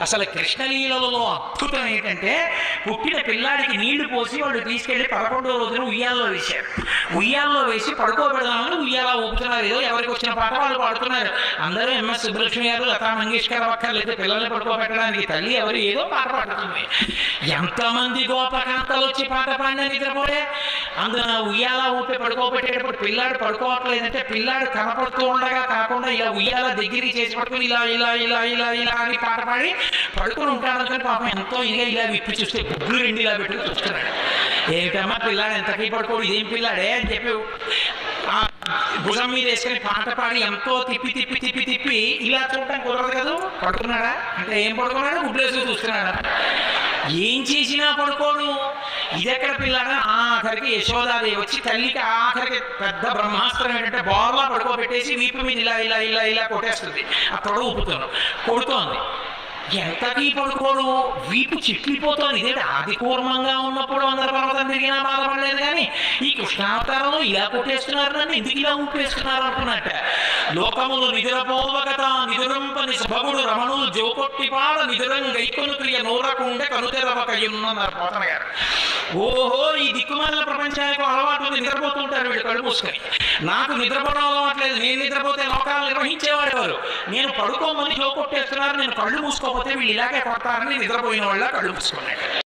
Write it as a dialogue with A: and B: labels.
A: అసలు కృష్ణలీలలో అద్భుతం ఏంటంటే పుట్టిన పిల్లాడికి నీళ్ళు పోసి వాళ్ళు తీసుకెళ్ళి పదకొండో రోజున ఉయ్యాల్లో వేశారు. ఉయ్యాల్లో వేసి పడుకోబెడదామని ఉయ్యాల ఊపుతున్నారు. ఏదో ఎవరికి వచ్చిన పాట వాళ్ళు పాడుతున్నారు. అందరూ ఎంఎస్ సుబ్బలక్ష్మి గారు లతా మంగేష్కర్ అక్కర్లేదు పిల్లల్ని పడుకోబెట్టడానికి తల్లి ఎవరు ఏదో పాట పాడుతుంది. ఎంతమంది గోపకాంతలు వచ్చి పాట పాడిన నిద్రపోలే? అందున ఉయ్యాల ఊపి పడుకోబెట్టేటప్పుడు పిల్లాడు పడుకోవట్లేదంటే పిల్లాడు కనపడుతూ ఉండగా కాకుండా ఇలా ఉయ్యాల దగ్గరికి చేసి పట్టుకుని ఇలా ఇలా ఇలా ఇలా ఇలా అని పాట పాడి పడుకుని ఉంటాడు అనుకుని పాపం ఎంతో ఇదే ఇలా విప్పి చూస్తే గుడ్లు రెండు ఇలా పెట్టుకుని చూస్తున్నాడు. ఏమిటమ్మా పిల్లాడు ఎంతకీ పడుకోడు ఇదేం పిల్లాడే అని చెప్పి ఆ భుజం మీద వేసుకుని పాట పాడి ఎంతో తిప్పి తిప్పి తిప్పి తిప్పి ఇలా చూడటం కుదరదు కదా? పడుకున్నాడా? అంటే ఏం పడుకున్నాడు? గుడ్లు చూస్తున్నాడా? ఏం చేసినా పడుకోడు. ఇదెక్కడ పిల్లాడ? ఆఖరికి యశోదాదేవి వచ్చి తల్లికి ఆఖరికి పెద్ద బ్రహ్మాస్త్రం ఏంటంటే బోర్లా పడుకోబెట్టేసి వీపు మీద ఇలా ఇలా ఇలా ఇలా కొట్టేస్తుంది. అక్కడ ఊపుతాను. కొడుతోంది. ఎంతకీ పడుకోడు వీపు చిట్లిపోతోంది ఇదేంటి ఆది కూర్మంగా ఉన్నప్పుడు అందరి పర్వతం తిరిగినా బాధపడలేదు కానీ ఈ కృష్ణావతారం ఇలా కొట్టేస్తున్నారు నన్ను ఎందుకు ఇలా ఊపేస్తున్నారు అనుకున్నట్ట? లోకములు నిదురపోవగత నిదురంపని సభగుడు రమణులు జోకొట్టిపాడ నిదురం గైకొను ప్రియ నూరకుండే కనుతెరవకయున్నారు పోతన గారు. ఓహో ఈ దిక్కుమాల ప్రపంచానికి అలవాటు ఉంది. నిద్రపోతుంటారు వీళ్ళు కళ్ళు మూసుకొని. నాకు నిద్రపోవడం అలవాట్లేదు నేను నిద్రపోతే లోకాలు నిర్వహించేవాడెవరు నేను పడుకోమని జోకొట్టేస్తున్నారు నేను కళ్ళు మూసుకోపోతే వీళ్ళు ఇలాగే కొడతారని నిద్రపోయిన వాళ్ళ కళ్ళు మూసుకున్నాడు